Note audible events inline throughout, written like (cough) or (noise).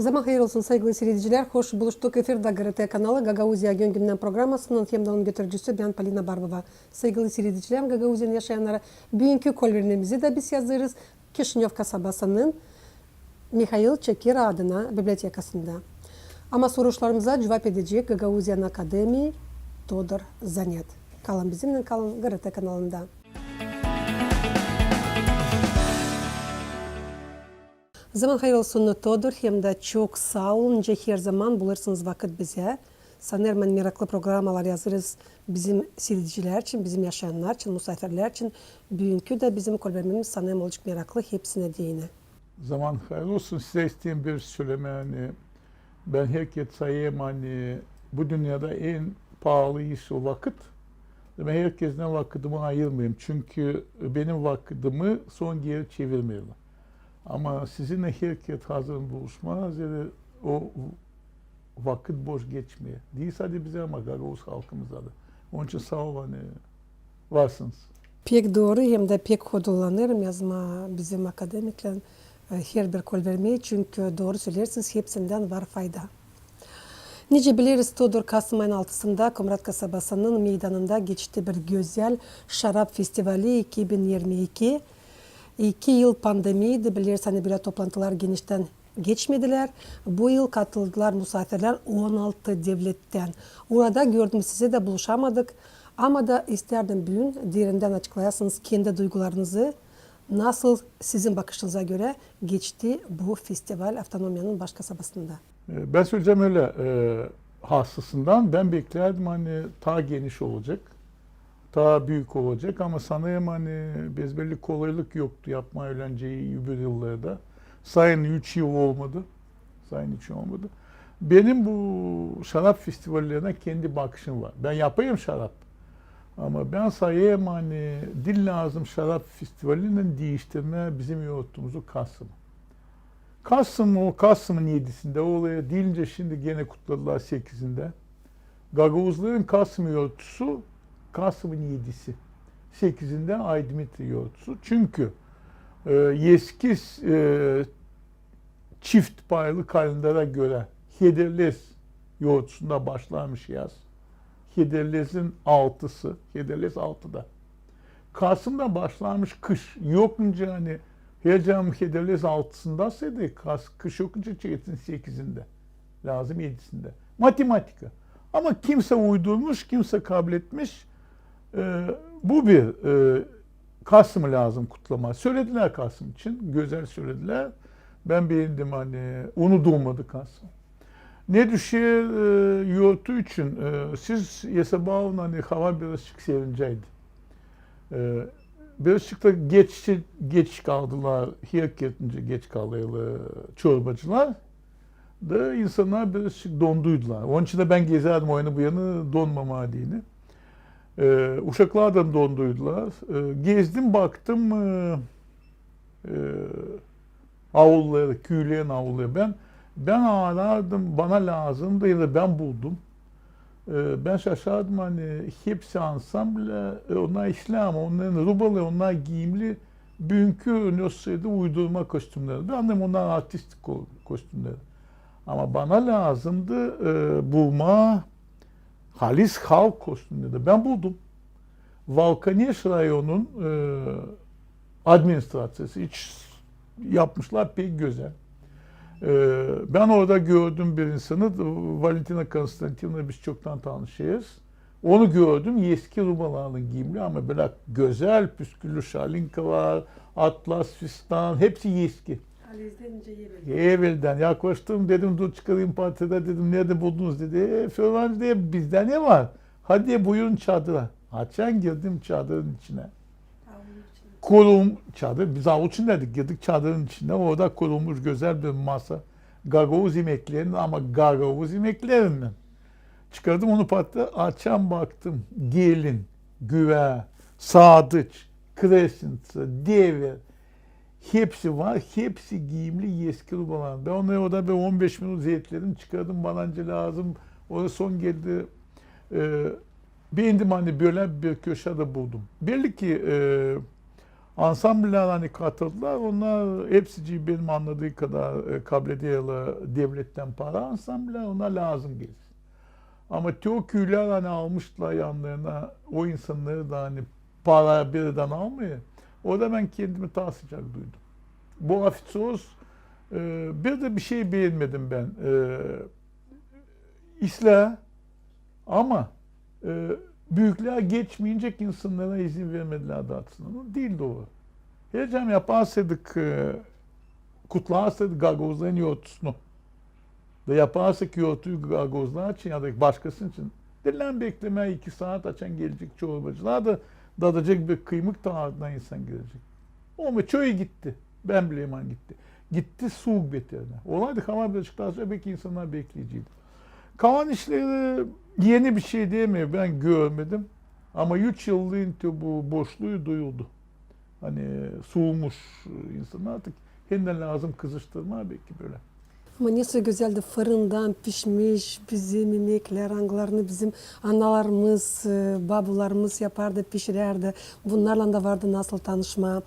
Zaman hayır olsun sevgili seyirciler. Hoş buluştuk. Efirde GRT kanalı Gagauzya Gün Gündem programmasının onun götürücüsü ben Palina Barbova. Sevgili seyirciler, Gagauzya'nın yaşayanlara bugünkü kolverimizi de biz yazarız. Kişinyov kasabasının Mikhail Çekira adına bibliotekasında. Ama sorularımıza cevap edecek Gagauzya'nın Akademi Todor Zanet. Kalın bizimle kalın GRT kanalında. Zaman hayır olsun Todor hem de çok sağ olun. Her zaman bulursunuz vakit bize. Sanırım meraklı programalar yazarız bizim seyirciler için, bizim yaşayanlar için, misafirler için. Bugünkü de bizim kolberimiz sanırım olacak meraklı hepsine değine. Zaman hayır olsun size isteyeyim bir söyleme hani ben herkes sayayım hani bu dünyada en pahalı iş o vakit. Ben herkesten vakitimi ayırmayayım. Çünkü benim vakitimi son geri çevirmiyorlar. Ama sizinle herkes hazır buluşma hazır o vakit boş geçmiyor. Değil sadece bize ama Gagavuz halkımıza da. Onun için sağ olun hani varsınız. Pek doğru hem de pek kodullanırım yazma bizim akademikler her bir kol vermeyi çünkü doğru söylersiniz hepsinden var fayda. Nice biliriz Todor Kasım ayının altısında Komrat kasabasının meydanında geçti bir güzel şarap festivali 2022. İki yıl pandemiydi biliriz hani böyle toplantılar genişten geçmediler. Bu yıl katıldılar misafirler 16 devletten. Orada gördüm size de buluşamadık. Ama da isterdim bugün derinden açıklayasınız kendi duygularınızı. Nasıl sizin bakışınıza göre geçti bu festival Avtonomya'nın baş kasabasında? Ee, Ben söyleyeceğim öyle e, hassasından ben beklerdim hani ta geniş olacak. Daha büyük olacak ama sanırım hani bezbelli kolaylık yoktu yapma eğlenceyi bir yıllarda. Sayın 3 yıl olmadı. Sayın 3 yıl olmadı. Benim bu şarap festivallerine kendi bakışım var. Ben yapayım şarap. Ama ben sayayım hani dil lazım şarap festivalinin değiştirme bizim yoğurttuğumuzu Kasım. Kasım o Kasım'ın 7'sinde olaya deyince şimdi gene kutladılar 8'inde. Gagavuzların Kasım yoğurtusu Kasım'ın 7'si. 8'inde Ay Dimitri yoğurtusu. Çünkü e, eski e, çift paylı kalendere göre Hederles yoğurtusunda başlarmış yaz. Hederles'in 6'sı. Hederles 6'da. Kasım'da başlarmış kış. Yokunca hani Heyecanım Hederles 6'sındasaydı kas, kış yokunca çeketin 8'inde. Lazım 7'sinde. Matematika. Ama kimse uydurmuş, kimse kabul etmiş. Ee, bu bir e, Kasım'ı lazım kutlama. Söylediler Kasım için. Güzel söylediler. Ben beğendim hani. Onu doğmadı Kasım. Ne düşüyor e, yoğurtu için? E, siz Yasabağ'ın hani hava birazcık serineceydi. E, birazcık da geç, geç kaldılar. Hiyaketince geç kalıyorlar çorbacılar. Da insanlar birazcık donduydular. Onun için de ben gezerdim o yana bu yana donmama dini. Ee, uşaklar da donduydular. Ee, gezdim baktım e, e, avulları, küyleyen avulları. Ben ben arardım, bana lazımdı ya da ben buldum. Ee, ben şaşardım hani hepsi ansambl, e, onlar İslam, onların rubalı, onlar giyimli. Bugünkü üniversitede uydurma kostümleri. Ben annem onlar artistik ko- kostümleri. Ama bana lazımdı e, bulma halis halk kostümleri. Ben buldum. Valkaneş rayonun e, administrasyonu hiç yapmışlar pek güzel. Ee, ben orada gördüm bir insanı, Valentina Konstantinovna biz çoktan tanışıyoruz. Onu gördüm, eski Rumalarının giyimli ama böyle güzel püsküllü şalinka var, atlas, fistan, hepsi eski. Evvelden yaklaştım dedim dur çıkarayım partide dedim nerede buldunuz dedi. E, falan diye bizde ne var? Hadi buyurun çadıra. Açan girdim çadırın içine. Kurum çadır, biz avuç dedik girdik çadırın içinde. Orada kurulmuş güzel bir masa. Gagavuz yemeklerinin ama Gagavuz yemeklerinden. Çıkardım onu patla, açan baktım. Gelin, güve, sadıç, kresinti, devir. Hepsi var. Hepsi giyimli eski rubalar. Ben onları orada bir 15 minut zeytledim. Çıkardım banancı lazım. Orada son geldi. Ee, beğendim hani böyle bir köşede buldum. Belli ki e, Ansambller hani katıldılar. Onlar hepsi benim anladığı kadar e, kabul ediyorlar devletten para ansambller. Ona lazım gelir. Ama TOKÜ'ler hani almışlar yanlarına o insanları da hani para birden almıyor. Orada ben kendimi daha sıcak duydum. Bu hafif sos e, bir de bir şey beğenmedim ben. E, İslah ama e, büyükler geçmeyecek insanlara izin vermediler dağıtsın. Değil doğru. Heyecan yaparsaydık, kutlarsaydık gagozların yoğurtusunu da yaparsak yoğurtuyu gagozlar için ya da başkasının için dilinden bekleme iki saat açan gelecek çorbacılar da dadacak bir kıymık tarzına insan gelecek. Ama çoğu gitti. Ben bile iman gitti. Gitti soğuk beterine. Olaydı hava birazcık sonra belki insanlar bekleyiciydi. Kalan işleri yeni bir şey mi? Ben görmedim. Ama 3 yıllığın bu boşluğu duyuldu. Hani soğumuş insanlar artık kendine lazım kızıştırma belki böyle. Ama nasıl güzeldi fırından pişmiş bizim yemekler, anılarını bizim analarımız, e, babalarımız yapardı, pişirerdi. Bunlarla da vardı nasıl tanışma.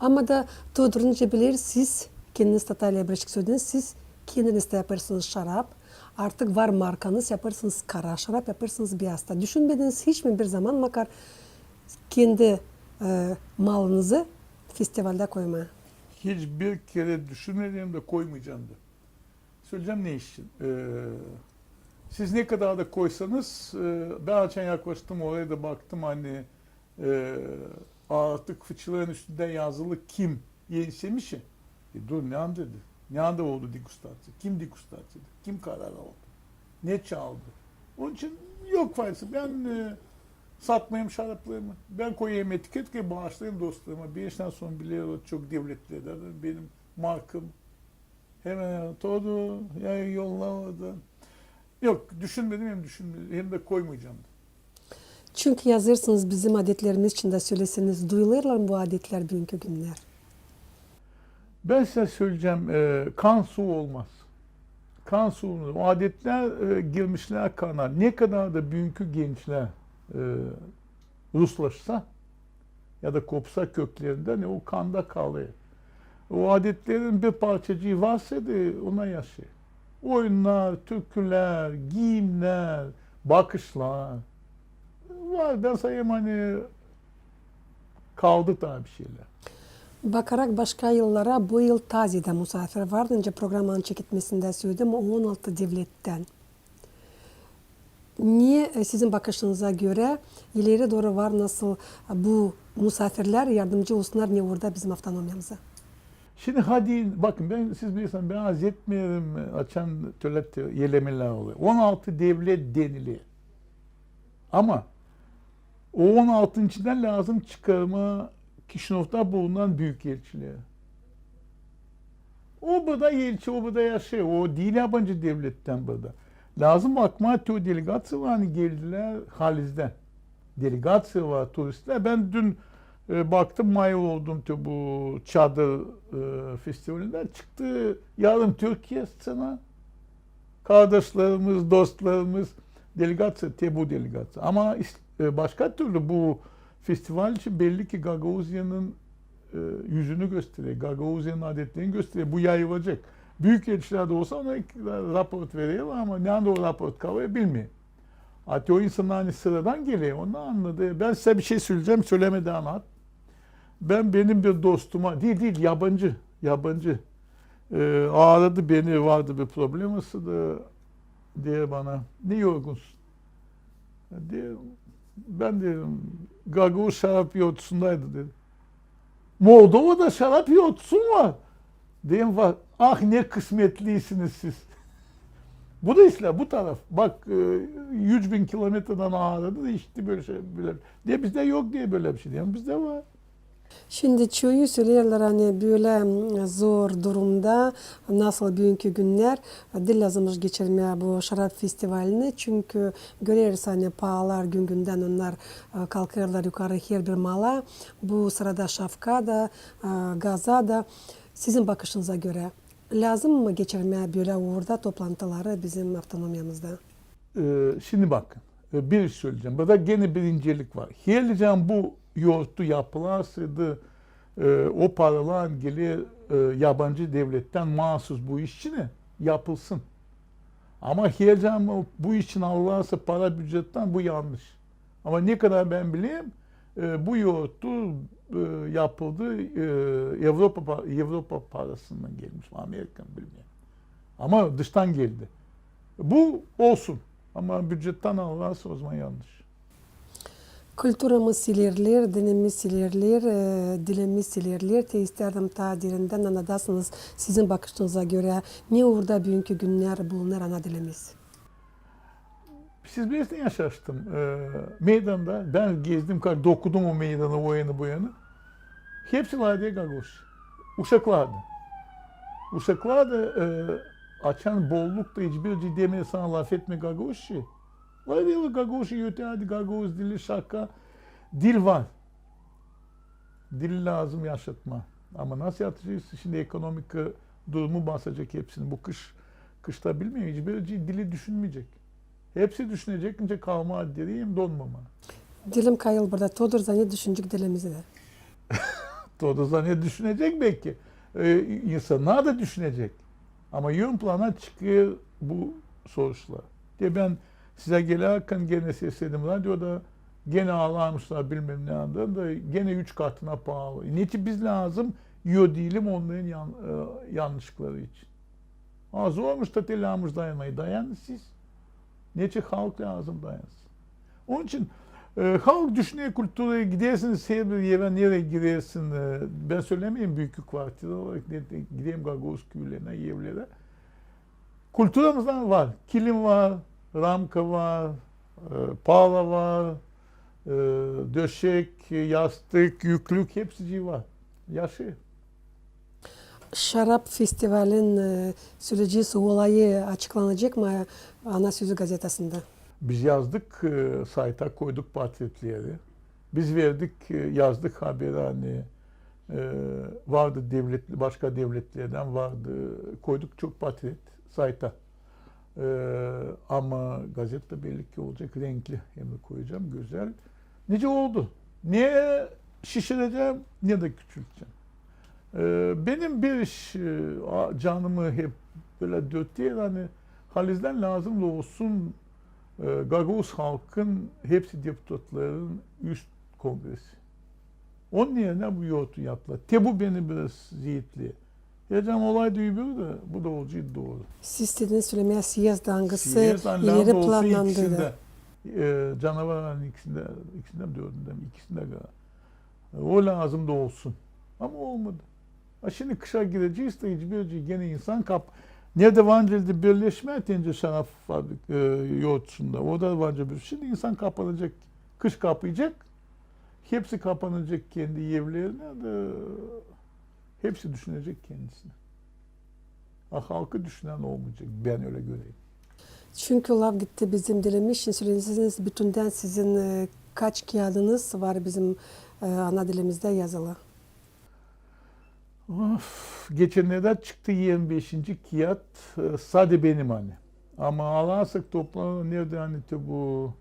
Ama da Todor'unca bilir siz kendiniz Tatarya Birleşik söylediniz, siz kendiniz de yaparsınız şarap. Artık var markanız yaparsınız kara şarap, yaparsınız bir hasta. Düşünmediniz hiç mi bir zaman makar kendi e, malınızı festivalde koymaya? Hiçbir kere düşünmediğim de koymayacağım da. Söyleyeceğim ne için. Ee, siz ne kadar da koysanız, e, ben geçen yaklaştım oraya da baktım hani e, artık fıçıların üstünde yazılı kim yeşemiş ya. E, dur ne an dedi. Ne anda oldu degustasyon? Kim degustasyon? Kim karar aldı? Ne çaldı? Onun için yok faydası. Ben e, satmayayım şaraplarımı. Ben koyayım etiket ki bağışlayayım dostlarıma. Bir yaştan sonra biliyor çok devletli eder. Benim markam hemen todo ya yollamadı. Yok düşünmedim hem düşünmedim hem de koymayacağım. Çünkü yazırsınız bizim adetlerimiz içinde söyleseniz duyulurlar mı bu adetler bugünkü günler? Ben size söyleyeceğim e, kan su olmaz. Kan suunu, o adetler e, girmişler kana. Ne kadar da bugünkü gençler e, Ruslaşsa ya da kopsa köklerinden e, o kanda kalıyor. O adetlerin bir parçacığı varsa da ona yaşıyor. Oyunlar, türküler, giyimler, bakışlar var. Ben sayayım hani kaldı daha bir şeyler. Bakarak başka yıllara bu yıl Tazi'de misafir vardı. Önce programın çekitmesinde söyledim. O 16 devletten. Niye e, sizin bakışınıza göre ileri doğru var nasıl bu misafirler yardımcı olsunlar niye orada bizim avtonomyamıza? Şimdi hadi bakın ben siz bilirsiniz ben az etmiyorum açan tölet yelemeler oluyor. 16 devlet denili. Ama o 16'ın içinden lazım çıkarma Kişinof'ta bulunan büyükelçiliğe. O burada elçi, o burada yaşıyor. O değil yabancı devletten burada. Lazım Akmatio delegasyon var hani geldiler Haliz'den. Delegasyon var turistler. Ben dün e, baktım May oldum to bu çadır e, festivalinden çıktı. Yarın Türkiye sana kardeşlerimiz, dostlarımız delegasyon, Tebu delegasyon. Ama e, başka türlü bu festival için belli ki Gagauzya'nın e, yüzünü gösteriyor. Gagauzya'nın adetlerini gösteriyor. Bu yayılacak. Büyük elçiler de olsa ona rapor veriyor ama ne anda o rapor kalıyor bilmiyor. Hatta o insanlar hani sıradan geliyor. Onu anladı. Ben size bir şey söyleyeceğim. Söylemedi anlat. Ben benim bir dostuma, değil değil yabancı, yabancı. E, aradı beni vardı bir problem da diye bana ne yorgunsun? Diye, ben dedim Gagavuz şarap yolcusundaydı dedi. Moldova'da şarap yolcusu mu var? Diyeyim var. Ah ne kısmetliysiniz siz. (laughs) bu da İslam bu taraf. Bak e, 100 bin kilometreden ağırladı da işte böyle şey. Böyle. Diye bizde yok diye böyle bir şey. Diyorum bizde var. Şimdi çoğu söylüyorlar hani böyle zor durumda nasıl bugünkü günler dil lazımmış geçirmeye bu şarap festivalini çünkü görüyoruz hani pahalar gün günden onlar e, kalkıyorlar yukarı her bir mala bu sırada şafka da e, gaza da sizin bakışınıza göre lazım mı geçirmeye böyle orada toplantıları bizim avtonomyamızda? Ee, şimdi bakın e, bir iş söyleyeceğim. Burada gene bir incelik var. Hiyelican bu yoğurttu yapılarsaydı e, o paralar geli e, yabancı devletten mahsus bu iş için yapılsın. Ama her zaman bu için alırsa para bütçetten bu yanlış. Ama ne kadar ben bileyim e, bu yoğurttu e, yapıldı e, Avrupa pa- Avrupa parasından gelmiş Amerikan bilmiyorum. Ama dıştan geldi. Bu olsun. Ama bütçetten alırsa o zaman yanlış. Kültürümüz ilerler, dinimiz ilerler, e, dilimiz ilerler. Te isterdim ta derinden anladasınız sizin bakışınıza göre. Ne orada bugünkü günler bulunur ana dilimiz? Siz bilirsiniz ya şaştım. Ee, meydanda ben gezdim, dokudum o meydanı, o yanı bu yanı. Hepsi vardı gagoş. Uşaklardı. Uşaklardı e, açan bolluk da hiçbir ciddi sana laf etme gagoşi. Gagoşi yöte hadi gagoş dili şaka. Dil var. Dil lazım yaşatma. Ama nasıl yapacağız? Şimdi ekonomik durumu basacak hepsini. Bu kış kışta bilmiyor. Hiçbir dili düşünmeyecek. Hepsi düşünecek. Önce kalma diyeyim donmama. Dilim kayıl burada. Todur zannı düşünecek dilimizi de. (laughs) Doğrusu ne düşünecek belki. Ee, insanlar da düşünecek. Ama yön plana çıkıyor bu sonuçlar. Diye ben size gelirken gene sesledim radyoda gene ağlamışlar bilmem ne anda da gene üç katına pahalı. Neti biz lazım yiyor değilim onların yan, e, yanlışlıkları için. Ha zormuş da telamız dayanmayı. Dayanın siz. Neti halk lazım dayansın. Onun için e, halk düşünüyor kültüre gidersiniz her bir yere nereye girersin. E, ben söylemeyeyim büyüklük vakti olarak gideyim Gagos köylerine, evlere. Kültürümüzden var. Kilim var, ramka var, e, pala var, e, döşek, yastık, yüklük hepsi var. Yaşıyor. Şarap Festival'in e, süreci olayı açıklanacak mı Ana Sözü gazetesinde? Biz yazdık, sayta koyduk portretleri. Biz verdik, yazdık haberi hani vardı devlet, başka devletlerden vardı. Koyduk çok portret sayta. E, ama gazete belli ki olacak renkli de koyacağım güzel. Nice oldu. Niye şişireceğim ne de küçülteceğim. E, benim bir iş e, canımı hep böyle dörtte hani Halizden lazım olsun e, Gagavuz halkın hepsi deputatların üst kongresi. Onun yerine bu yoğurtu yaptılar. Te bu beni biraz ziyetli. Hocam olay duyuyor da bu da olacağı doğru. Siz dediniz söylemeye siyaz dangısı ileri lambda olsa planlandı. ikisinde. E, canavarın ikisinde, ikisinde mi dördünde mi? İkisinde galiba. E, O lazım da olsun. Ama olmadı. Ha şimdi kışa gireceğiz de hiçbir gene insan kap. Nerede Vancı'da birleşme tence şarap fabrik e, yoğurtçunda. Orada Vancı bir. Şimdi insan kapanacak. Kış kapayacak. Hepsi kapanacak kendi evlerine de hepsi düşünecek kendisine. Ha, halkı düşünen olmayacak. Ben öyle göreyim. Çünkü laf gitti bizim dilimiz söylediğiniz bütünden sizin e, kaç kağıdınız var bizim e, ana dilimizde yazılı. Of, geçenlerde çıktı 25. kiyat sade benim hani. Ama alarsak toplam nerede hani bu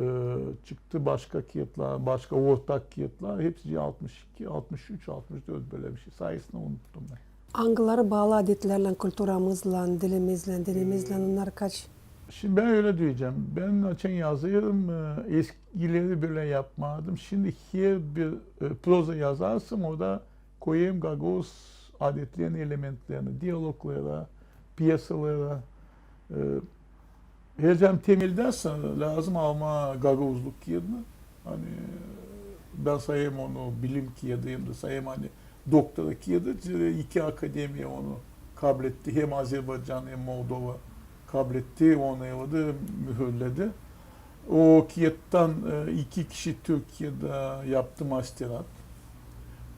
e, çıktı başka kiyatlar, başka ortak kiyatlar hepsi 62, 63, 64 böyle bir şey. Sayısını unuttum ben. Hangileri bağlı adetlerle, kültürümüzle, dilimizle, dilimizle onlar kaç? Şimdi ben öyle diyeceğim. Ben açın yazıyorum. e, Eskileri böyle yapmadım. Şimdi her bir e, proza yazarsam orada koyayım Gagos adetlerin elementlerini, diyaloglara, piyasalara. Hocam temelden lazım ama Gagozluk yerine. Hani ben sayayım onu bilim kiyadıyım da sayayım hani doktora kiyadı iki akademiye onu kabul etti. Hem Azerbaycan hem Moldova kabul etti, onayladı, mühürledi. O Kiev'ten e, iki kişi Türkiye'de yaptı masterat.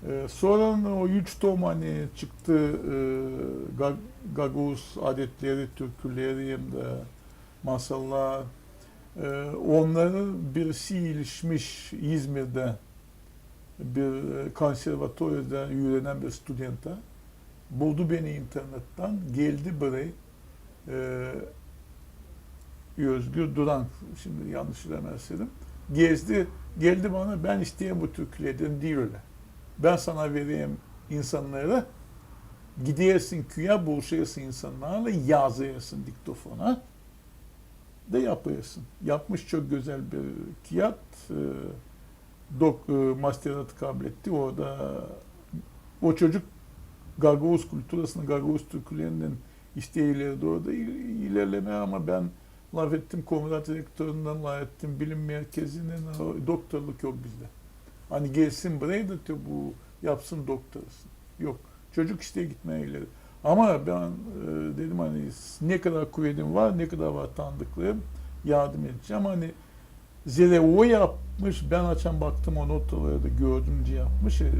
E, Sonra o üç tom hani çıktı e, Ga- Gaguz adetleri, türküleri hem de masallar. E, Onları birisi ilişmiş İzmir'de bir e, konservatuvarda öğrenen bir studenta. Buldu beni internetten, geldi buraya. Ee, Özgür Duran, şimdi yanlış söylemezsem, gezdi, geldi bana ben isteyen bu türkülerden öyle. Ben sana vereyim insanları. Gidiyorsun köye buluşuyorsun insanlarla yazıyorsun diktofona de yapıyorsun. Yapmış çok güzel bir kağıt. E, dok, e, masteratı kabul etti. Orada o çocuk Gagavuz kültürasını, Gagavuz türkülerinden işte ileri doğru da il- ilerleme ama ben laf ettim komutan direktöründen laf ettim bilim merkezinden o doktorluk yok bizde. Hani gelsin buraya da diyor, bu yapsın doktorasın. Yok. Çocuk işte gitmeye ileri. Ama ben e, dedim hani ne kadar kuvvetim var, ne kadar var yardım edeceğim. Hani Zere o yapmış, ben açan baktım o notaları da gördümce yapmış. E,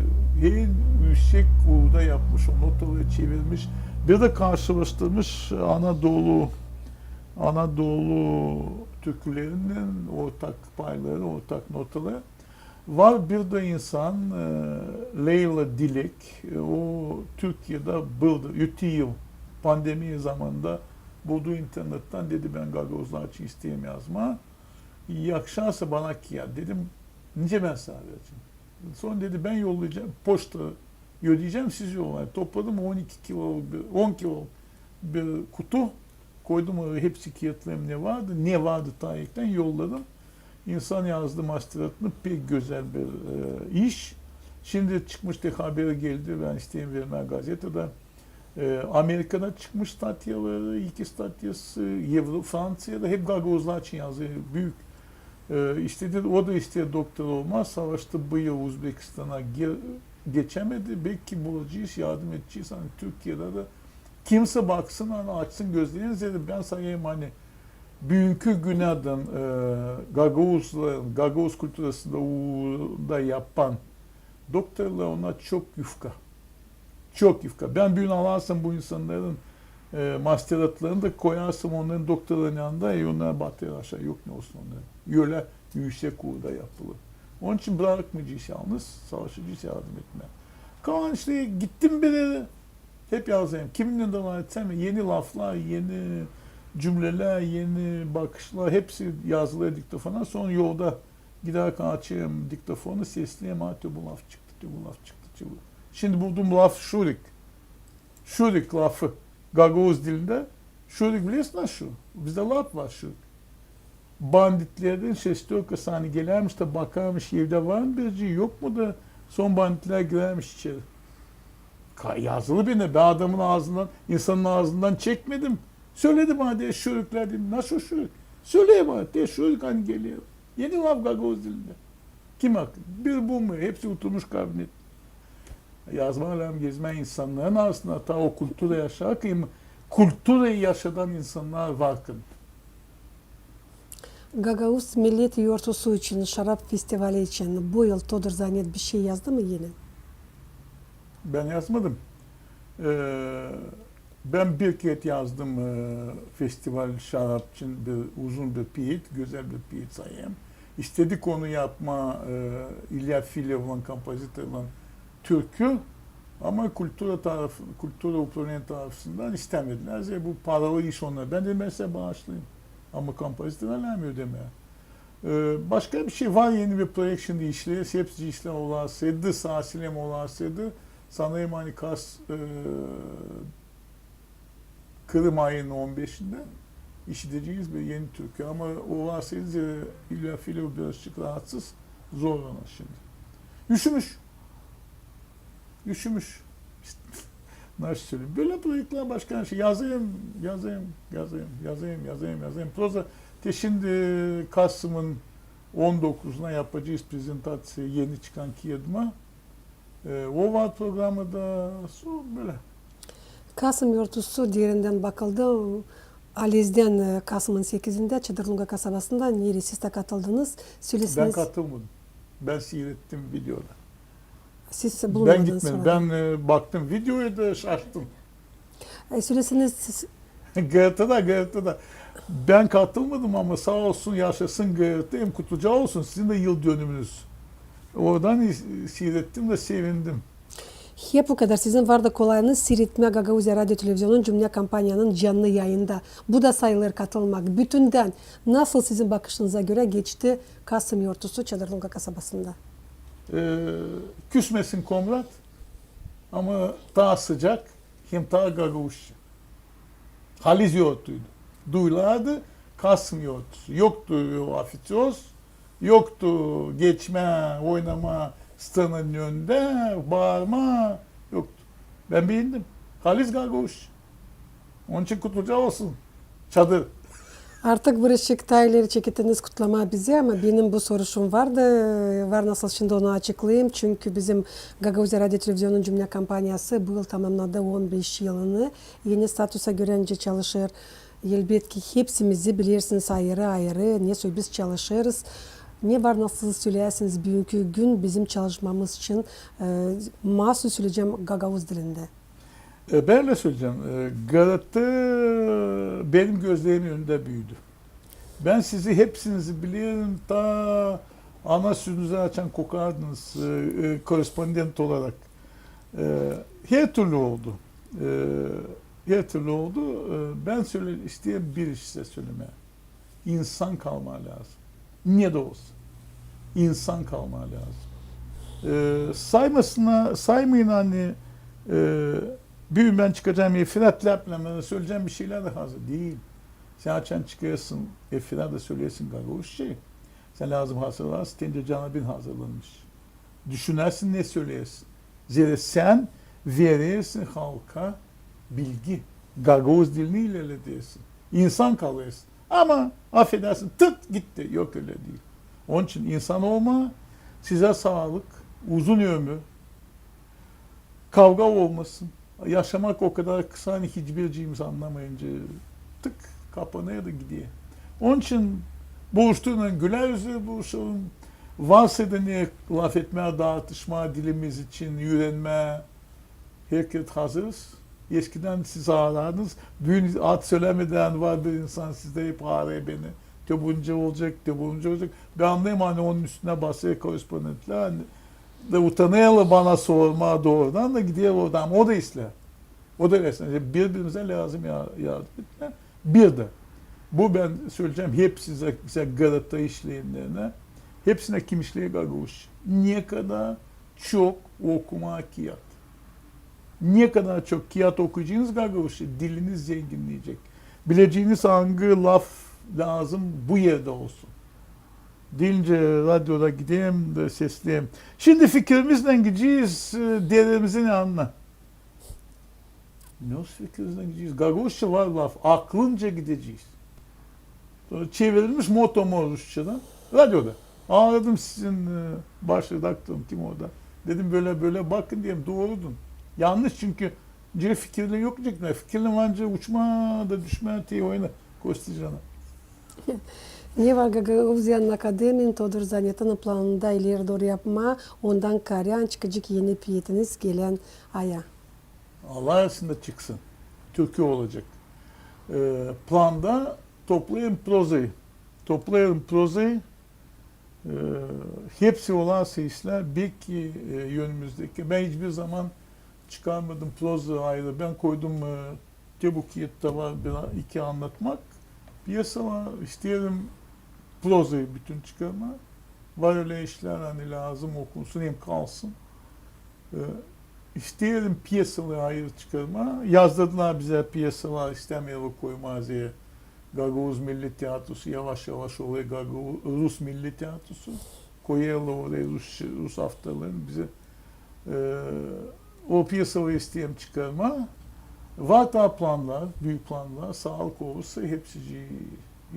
En yüksek kurda yapmış, o notaları çevirmiş. Bir de karşılaştırmış Anadolu Anadolu türkülerinin ortak payları, ortak notaları. Var bir de insan e, Leyla Dilek, e, o Türkiye'de buldu, 2 yıl pandemi zamanında buldu internetten dedi ben Gagozlar için isteyeyim yazma. Yakşarsa bana ki ya dedim nice ben sana vereceğim. Dedi ben yollayacağım posta ödeyeceğim siz yollayın. Topladım 12 kilo, bir- 10 kilo bir kutu koydum hepsi kağıtlarım ne vardı ne vardı tarihten yolladım. İnsan yazdı masteratını pek güzel bir e, iş. Şimdi çıkmıştı haberi geldi ben isteyeyim vermem gazetede. E, Amerika'da çıkmış statyaları, iki statyası, Euro, Fransa'da hep Gagozlar için yazıyor. Büyük. E, istedi, o da istedi doktor olmaz. Savaşta bu yıl Uzbekistan'a ge- geçemedi. Belki bulacağız, yardım edeceğiz. Hani Türkiye'de de kimse baksın hani açsın gözlerini dedi. Ben sayayım hani Büyükü Güney'den e, Gagavuz kültürasında da yapan doktorlar ona çok yufka. Çok yufka. Ben bir gün alarsam bu insanların e, masteratlarını da koyarsam onların doktorların yanında e, onlar batıyor aşağı yok ne olsun onların. Öyle yüksek kurda yapılır. Onun için bırakmayacağız yalnız savaşacağız yardım etme. Kalan işte gittim bir yere hep yazayım. Kiminle devam etsem yeni laflar, yeni cümleler, yeni bakışlar hepsi yazılıyor diktofona. Sonra yolda giderken açayım diktofonu sesleyeyim. Ha bu laf çıktı bu laf çıktı diyor. Şimdi bulduğum laf şurik. Şurik lafı. Gagavuz dilinde. Şurik biliyorsun şu. Bizde laf var şurik. Banditlerin sesli orkası hani gelermiş de bakarmış evde var mı birci yok mu da son banditler girermiş içeri. Yazılı beni. Ben adamın ağzından, insanın ağzından çekmedim. Söyledi bana diye şürükler dedim. Nasıl şürük? Söyleye bana diye şürük hani geliyor. Yeni laf Gagavuz dilinde. Kim hakkı? Bir bu mu? Hepsi oturmuş kabinet. Yazma alem gezme insanların arasında ta o kültürde yaşarken kültürü yaşadan insanlar varken. Gagavuz Millet Yortusu için, şarap festivali için bu yıl Todor Zanet bir şey yazdı mı yine? Ben yazmadım. Ee, ben bir kez yazdım e, festival şarap için bir uzun bir piyet, güzel bir piyet sayayım. İstedik onu yapma e, İlya Filev'in kompozitörün türkü ama kültüre tarafı, kültüre upranen tarafından istemediler. Ze bu paralı iş onlar. Ben de mesela bağışlayayım. Ama kompozitör vermiyor demeye. Ee, başka bir şey var yeni bir proje şimdi işliyoruz. Hepsi işler olasıydı, sasilem olasıydı. Sanırım hani Kars e, Kırım ayının 15'inde işiteceğiz bir yeni türkü ama o vasıydı İlya Filo birazcık rahatsız zor ona şimdi. Üşümüş. Üşümüş. (laughs) Nasıl söyleyeyim? Böyle projeler başka şey. Yazayım, yazayım, yazayım, yazayım, yazayım, yazayım. Proza de şimdi Kasım'ın 19'una yapacağız prezentasyon yeni çıkan Kiyadma. Ee, o var programı da su böyle. Kasım Yortusu diğerinden bakıldı. Aliz'den e, Kasım'ın 8'inde Çadırlunga kasabasında Niri siz de katıldınız. Ben Söylesiniz, katılmadım. Ben seyrettim videoda. siz Ben gitmedim. sonra. Ben e, baktım videoya da şaştım. E, söylesiniz, siz- (laughs) GRT'da GRT'da. Ben katılmadım ama sağ olsun yaşasın GRT hem kutlacağı olsun sizin de yıl dönümünüz. Oradan seyrettim de sevindim. Hep bu kadar. Sizin var da kolayınız seyretme Gagavuzya Radyo Televizyon'un cümle kampanyanın canlı yayında. Bu da sayılır katılmak. Bütünden nasıl sizin bakışınıza göre geçti Kasım Yortusu Çadırlunga kasabasında? e, küsmesin komrat ama daha sıcak hem daha gagavuşçu. Haliz yoğurtuydu. Duylardı, Kasım yoğurtusu. Yoktu o afitoz, yoktu geçme, oynama, stanın önünde, bağırma, yoktu. Ben beğendim. Haliz gagavuşçu. Onun için kutluca olsun. Çadır. Artık Tayleri çekitiniz kutlama bize ama benim bu soruşum vardı. Var nasıl şimdi onu açıklayayım. Çünkü bizim Gagavuzya Radyo Televizyonun cümle kampanyası bu yıl tamamladı 15 yılını. Yeni statüse görünce çalışır. Elbette ki hepsimizi bilirsiniz ayrı ayrı. Ne biz çalışırız. Ne var nasıl söylersiniz bugünkü gün bizim çalışmamız için e, mahsus söyleyeceğim Gagavuz dilinde. E, Ben de söyleyeceğim. E, Galata benim gözlerimin önünde büyüdü. Ben sizi hepsinizi biliyorum. Ta ana sütünüzü açan kokardınız e, e, korespondent olarak. E, her türlü oldu. E, her türlü oldu. E, ben söyle isteyen bir iş size söylemeye. İnsan kalma lazım. Niye de olsa. İnsan kalma lazım. E, saymasına, saymayın hani e, bir gün ben çıkacağım Efirat Laplam'a söyleyeceğim bir şeyler de hazır değil. Sen açan çıkıyorsun Efirat da söyleyesin gagoş şey. Sen lazım hazırlarsın, tence canabin hazırlanmış. Düşünersin ne söyleyesin. Zira sen verirsin halka bilgi. Gagavuz dilini ilerletiyorsun. İnsan kalıyorsun. Ama affedersin tıt gitti. Yok öyle değil. Onun için insan olma, size sağlık, uzun ömür, kavga olmasın. Yaşamak o kadar kısa hani hiçbirciğimiz anlamayınca tık kapanıyor da gidiyor. Onun için buluştuğuna güler yüzle buluşalım. Niye laf etmeye, dağıtışma, dilimiz için yürenme, herkes hazırız. Eskiden siz ağlardınız. Bugün ad söylemeden var bir insan sizde hep ağrıyor beni. De bunca olacak, de bunca olacak. Ben anlayayım hani onun üstüne basıyor korespondentler. Hani da utanıyorlar bana sorma doğrudan da gidiyor oradan. O da ister. O da. Yani Birbirimize lazım ya, yardım etme. Bir de bu ben söyleyeceğim hep size, Galata işleyenlerine hepsine kim işleye gagavuş. Ne kadar çok okuma kiyat. Ne kadar çok kiyat okuyacağınız gagavuşu diliniz zenginleyecek. Bileceğiniz hangi laf lazım bu yerde olsun deyince radyoda gideyim de sesleyeyim. Şimdi fikrimizden gideceğiz, e, değerimizin yanına. Nasıl fikrimizden gideceğiz? Gaguşça var laf, aklınca gideceğiz. Sonra çevrilmiş moto Rusçadan, radyoda. Aradım sizin e, baş redaktörüm kim orada. Dedim böyle böyle bakın diyeyim doğrudun. Yanlış çünkü C fikirli yok diyecekler. Fikirli anca uçma da düşme oyna koşturacağına. (laughs) Ne var Gagavuzyan Akademi'nin Todur Zanyat'ın planında ileri doğru yapma, ondan karyan çıkacak yeni piyetiniz gelen aya. Allah arasında çıksın. Türkiye olacak. Ee, planda toplayın prozayı. Toplayalım prozayı. Ee, hepsi olan seyisler belki e, yönümüzdeki. Ben hiçbir zaman çıkarmadım proza ayrı. Ben koydum e, Tebukiyet'te var bir iki anlatmak. Piyasa var. İsteyelim prozayı bütün çıkarma. Var öyle işler hani lazım okunsun hem kalsın. Ee, İsteyelim piyasaları ayrı çıkarma. Yazdırdılar bize piyasalar istemiyor koymaz diye. Gagavuz Milli Tiyatrosu yavaş yavaş oraya Gagavuz, Rus Milli Tiyatrosu koyuyorlar oraya Rus, Rus haftalarını bize e, o piyasaları isteyelim çıkarma. Daha planlar, büyük planlar, sağlık olursa hepsi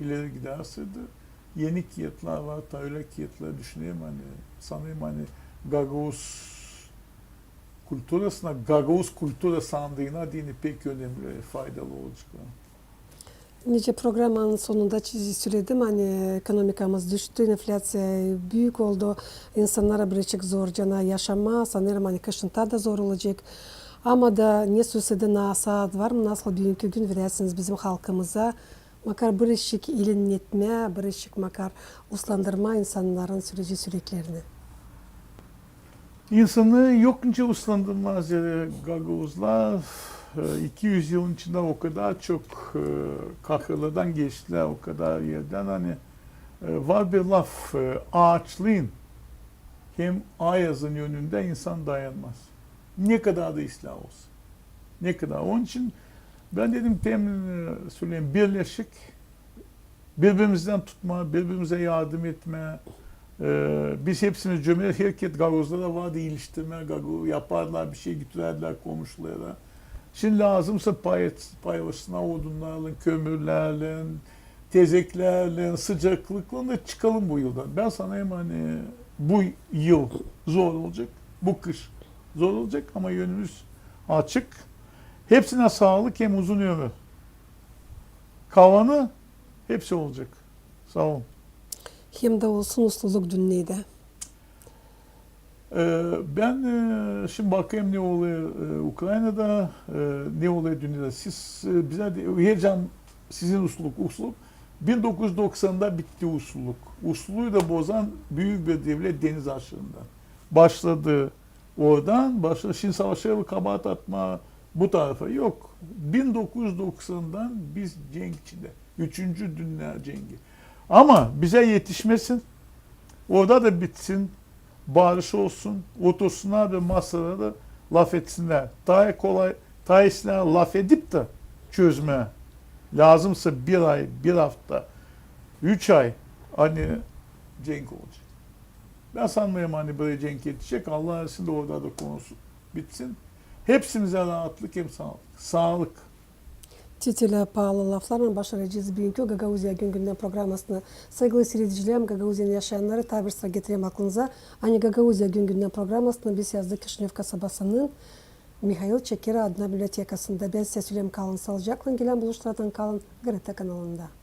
ileri giderse de yeni kiyatlar var, da öyle kiyatlar düşüneyim hani sanayım hani Gagavuz kulturasına, Gagavuz kultura sandığına dini pek önemli, faydalı olacak. Nice programın sonunda söyledim hani ekonomikamız düştü, enflasya büyük oldu. İnsanlara birazcık zor cana yaşama. Sanırım hani kışında da zor olacak. Ama da ne sözde nasıl var mı? Nasıl bugünkü gün verirsiniz bizim halkımıza? Makar birazcık ilinletme, birazcık makar uslandırma insanların süreci süreklerini. İnsanı yokunca uslandırmaz yani Gagavuzlar. E, 200 yılın içinde o kadar çok e, kahralardan geçtiler, o kadar yerden hani e, var bir laf, e, ağaçlığın hem Ayaz'ın yönünde insan dayanmaz. Ne kadar da ıslah olsun. Ne kadar. Onun için ben dedim temin söyleyeyim birleşik birbirimizden tutma, birbirimize yardım etme. Ee, biz hepsini cömert herkes garozlara vardı iliştirme, gago yaparlar bir şey götürerler komşulara. Şimdi lazımsa pay, paylaşsına odunlarla, kömürlerle, tezeklerle, sıcaklıkla çıkalım bu yıldan. Ben sana hem hani bu yıl zor olacak, bu kış zor olacak ama yönümüz açık. Hepsine sağlık hem uzun ömür. Kalanı hepsi olacak. Sağ olun. Hem de olsun usluluk. Ee, Ben e, şimdi bakayım ne oluyor e, Ukrayna'da, e, ne oluyor dünyada. Siz e, bize de, heyecan sizin usluluk, usluluk. 1990'da bitti usluluk. Usluluğu da bozan büyük bir devlet deniz aşırından. Başladı oradan, başladı. Şimdi savaşa kabahat atma bu tarafa yok. 1990'dan biz cenk içinde. Üçüncü Dünya Cengi. Ama bize yetişmesin. Orada da bitsin barış olsun, otursunlar ve masada da laf etsinler. Daha kolay, daha laf edip de çözme. Lazımsa bir ay, bir hafta, üç ay hani cenk olacak. Ben sanmıyorum hani böyle cenk yetecek. Allah arasında orada da konusu bitsin. Hepsimize rahatlık hem sağlık. Sağlık. Titile pahalı laflarla başaracağız bugünkü Gagavuzya gün gündem programmasını. Saygılı seyircilerim, Gagavuzya'nın yaşayanları tabi sıra getireyim aklınıza. Hani Gagavuzya gün gündem programmasını biz yazdık Kişinev kasabasının Mihail Çekera adına bibliotekasında. Ben size söyleyeyim kalın sağlıcakla. Gelen buluşlardan kalın Greta kanalında.